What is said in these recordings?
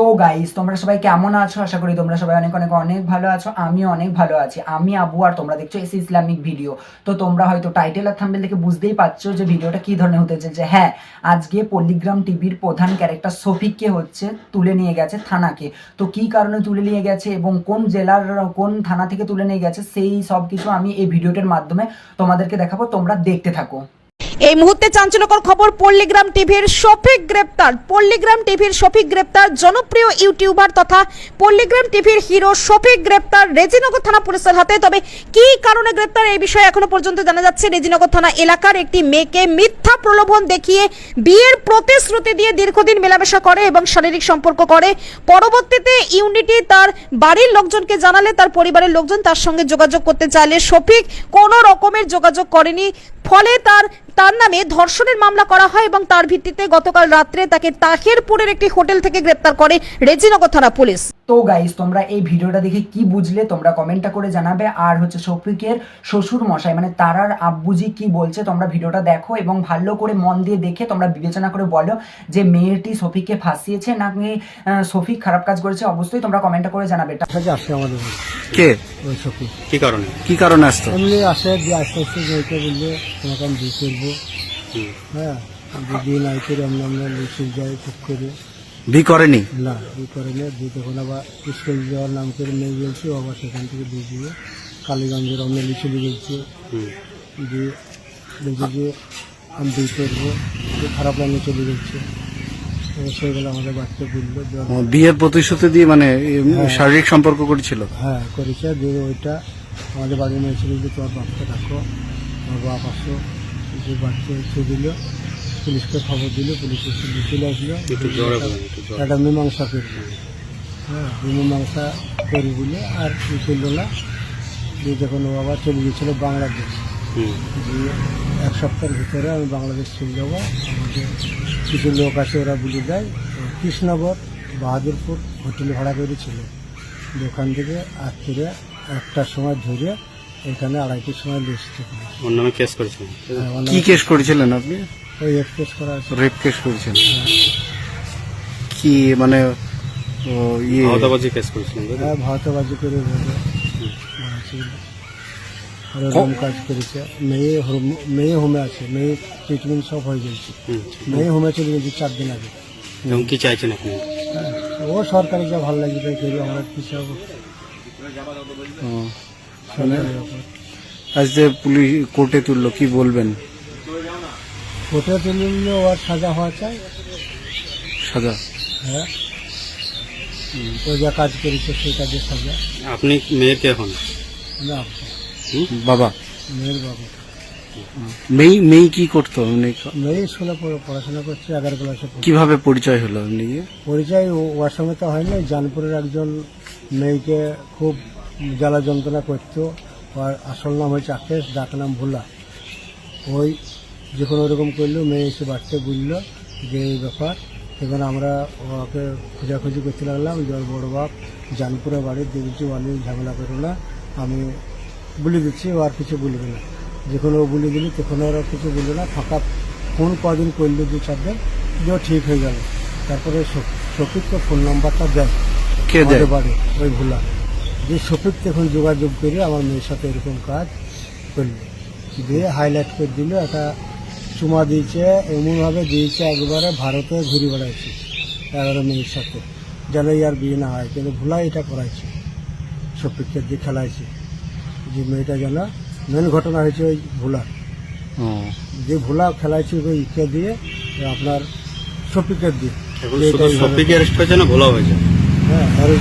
তো গাইস তোমরা সবাই কেমন আছো? আশা করি তোমরা সবাই অনেক অনেক অনেক ভালো আছো। আমিও অনেক ভালো আছি। আমি আবু আর তোমরা দেখছ এস ইসলামিক ভিডিও তো তোমরা হয়তো টাইটেল আর থাম্বেল দেখে বুঝতেই পারছ যে ভিডিওটা কি ধরনের হতে চলেছে। হ্যাঁ আজকে পল্লিগ্রাম টিভির প্রধান ক্যারেক্টার শফিককে হচ্ছে তুলে নিয়ে গেছে থানাকে। তো কি কারণে তুলে নিয়ে গেছে এবং কোন জেলার, কোন থানা থেকে তুলে নিয়ে গেছে, সেই সব কিছু আমি এই ভিডিওটার মাধ্যমে তোমাদেরকে দেখাবো। তোমরা দেখতে থাকো। এই মুহূর্তে চাঞ্চল্যকর খবর, পল্লীগ্রাম টিভির শফিক গ্রেপ্তার। পল্লীগ্রাম টিভির শফিক গ্রেপ্তার, জনপ্রিয় ইউটিউবার তথা পল্লীগ্রাম টিভির হিরো শফিক গ্রেপ্তার রেজিনগর থানা পুলিশের হাতে। তবে কি কারণে গ্রেপ্তার এই বিষয়ে এখনও পর্যন্ত জানা যাচ্ছে। রেজিনগর থানা এলাকার একটি মেয়েকে মিথ্যা প্রলোভন দেখিয়ে বিয়ের প্রতিশ্রুতি দিয়ে দীর্ঘদিন মেলামেশা করে এবং শারীরিক সম্পর্ক করে। পরবর্তীতে ইউনিটি তার বাড়ির লোকজনকে জানালে, তার পরিবারের লোকজন তার সঙ্গে যোগাযোগ করতে চাইলে শফিক কোনো রকমের যোগাযোগ করেনি। ফলে তার তার নামে ধর্ষণের মামলা করা হয় এবং তার ভিত্তিতে গতকাল রাত্রে তাকে তাহেরপুরের একটি হোটেল থেকে গ্রেপ্তার করে রেজিনগর থানা পুলিশ। তো গাইস তোমরা এই ভিডিওটা দেখে কি বুঝলে তোমরা কমেন্টটা করে জানাবে। আর হচ্ছে শফিকের শ্বশুর মশাই মানে তারার আব্বুজি কি বলছে তোমরা ভিডিওটা দেখো এবং ভালো করে মন দিয়ে দেখে তোমরা বিবেচনা করে বলো যে মেয়েটি শফিককে ফাঁসিয়েছে নাকি শফিক খারাপ কাজ করেছে। অবশ্যই তোমরা কমেন্টটা করে জানাবে। কাছে আসে আমাদের কে? ওই সখী কি কারণে? কি কারণে আসতো? এমনি আসে দিয়ে আস্তে আস্তে মেয়েকে বললে তোমাকে আমি বিয়ে করব হ্যাঁ যদি নাই করে আমরা আমরা লিখে যাই ঠিক করে। বি করেনি? না বিয়ে করে না দিয়ে তখন আবার স্কুল যাওয়ার নাম করে মেয়ে গেছি আবার সেখান থেকে দিয়ে দিয়ে কালীগঞ্জের আমরা লিখে দিয়ে গেছি দিয়ে বলছি যে আমি বিয়ে করব। খারাপ লাইনে চলে তো সেগুলো আমাদের বাচ্চা বলল বিয়ের প্রতিশ্রুতি দিয়ে মানে শারীরিক সম্পর্ক করেছিল? হ্যাঁ করেছে। দিয়ে ওইটা আমাদের বাড়ির মেয়ে ছিল যে তোমার বাপকে ডাকো তোমার বাপ আসো। যে বাচ্চা এসে দিল পুলিশকে খবর দিল পুলিশ এসে চলে আসলো। একটা মীমাংসা করল হ্যাঁ মীমাংসা করে দিলে আর করল না দিয়ে যখন ও আবার চলে গিয়েছিল বাংলাদেশ দিয়ে এক সপ্তাহের ভিতরে আমি বাংলাদেশ চলে যাব। আমাদের কিছু লোক আছে ওরা বলে দেয় তো কৃষ্ণনগর বাহাদুরপুর হোটেলে ভাড়া করেছিল ওখান থেকে রাত্রিরে একটার সময় ধরে এখানে আড়াইটির সময় ওর নামে কেস করেছিল হ্যাঁ, কি কেস করেছিলেন আপনি? ওই এক্সপ্রেস করা আছে। রেপ কেস করেছিলেন কি মানে ও ইয়ে? আওতাবাজি কেস করেছিলেন হ্যাঁ ভারতবাজি করে ওরকম কাজ করেছে। মেয়ে হোম- মেয়ে হোমে আছে। মেয়ে ট্রিটমেন্ট সব হয়ে গেছে। মেয়ে হোমে চলে গেছে চার দিন আগে। এবং কি চাইছেন আপনি? হ্যাঁ, ও সরকারি যা ভালো লাগে তাই করি আমরা কি সব ও, সরকারি ব্যাপার। আজ যে পুলিশ কোর্টে তুললো কি বলবেন? কোর্টে তুলে নিলে ওর সাজা হওয়া চাই। সাজা? হ্যাঁ। ও যা কাজ করেছে সেই কাজের সাজা। আপনি মেয়ের কে হন? না। বাবা। মেয়ের বাবু। মেয়ে মেয়ে কি করতো? মানে মেয়ে স্কুলে পড়াশোনা করছে এগারো ক্লাসে। কীভাবে পরিচয় হলো এমনি পরিচয় ও- ওর সঙ্গে তো হয়নি। জানপুরের একজন মেয়েকে খুব জ্বালা যন্ত্রণা করতো। ওর আসল নাম হয়েছে আকেশ ডাক নাম ভোলা। ওই যখন ওরকম করল মেয়ে এসে বাড়তে বলল যে এই ব্যাপার। তখন আমরা ওকে খোঁজাখুঁজি করতে লাগলাম। যে ওর বড় বাপ জানপুরে বাড়ি দেখছি অনেক ঝামেলা করো না। আমি বলে দিচ্ছি ও আর কিছু বলবে না। যখন ও বলে দিলি তখন ওরা কিছু বলল না। ফাঁকা ফোন কদিন করল দু চার দিন। যে ঠিক হয়ে গেল। তারপরে শফ- শফিককে ফোন নাম্বারটা দেয়। আমাদের বাড়ি ওই ভোলা। যে শফিক তখন যোগাযোগ করে আমার মেয়ের সাথে এরকম কাজ করল। দিয়ে হাইলাইট করে দিল একটা চুমা দিয়েছে এমনভাবে দিয়েছে একবারে ভারতে ঘুরে বেড়াইছে এগারো মেয়ের সাথে। যেন ইয়ার বিয়ে না হয় কিন্তু ভোলা এটা করাইছে শফিককে দিয়ে খেলাইছে। যে মেয়েটা যেন মেন ঘটনা হয়েছে ওই ভোলা যে ভোলা খেলাইছে ওই ইকে দিয়ে আপনার শফিকের দিয়ে। সফিকে অ্যারেস্ট হয়েছে না ভোলা হয়েছে? হ্যাঁ ওই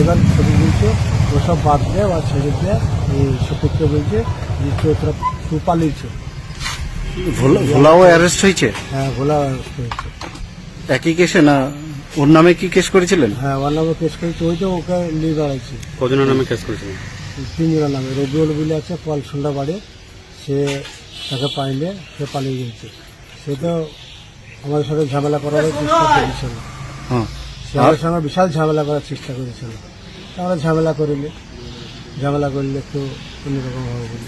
এবার শফিক বলছে ওসব বাদ দে আর ছেড়ে দিয়ে এই শফিককে বলছে যে চৌত্রা তু পালিয়েছে ভোলা ভোলাও অ্যারেস্ট হয়েছে? হ্যাঁ ভোলা হয়েছে। একই কেসে না ওর নামে কি কেস করেছিলেন? হ্যাঁ ওর নামে কেস করেছে। ওই তো ওকে নিয়ে বেড়াইছে। কজনের নামে কেস করেছিলেন? তিনজনের নামে। রবিউল বলে আছে কল সন্ধ্যা বাড়ি সে তাকে পাইলে সে পালিয়ে গেছে। সে তো আমাদের সাথে ঝামেলা করার চেষ্টা করেছিল। হ্যাঁ। সে আমাদের সঙ্গে বিশাল ঝামেলা করার চেষ্টা করেছিল। আমরা ঝামেলা করিলে ঝামেলা করলে একটু অন্যরকম হবে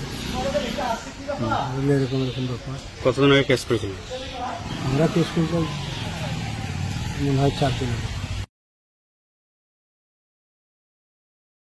কতদিন আগে কেস করেছিলেন আমরা কেস করেছিলাম মনে হয় চার দিন হবে।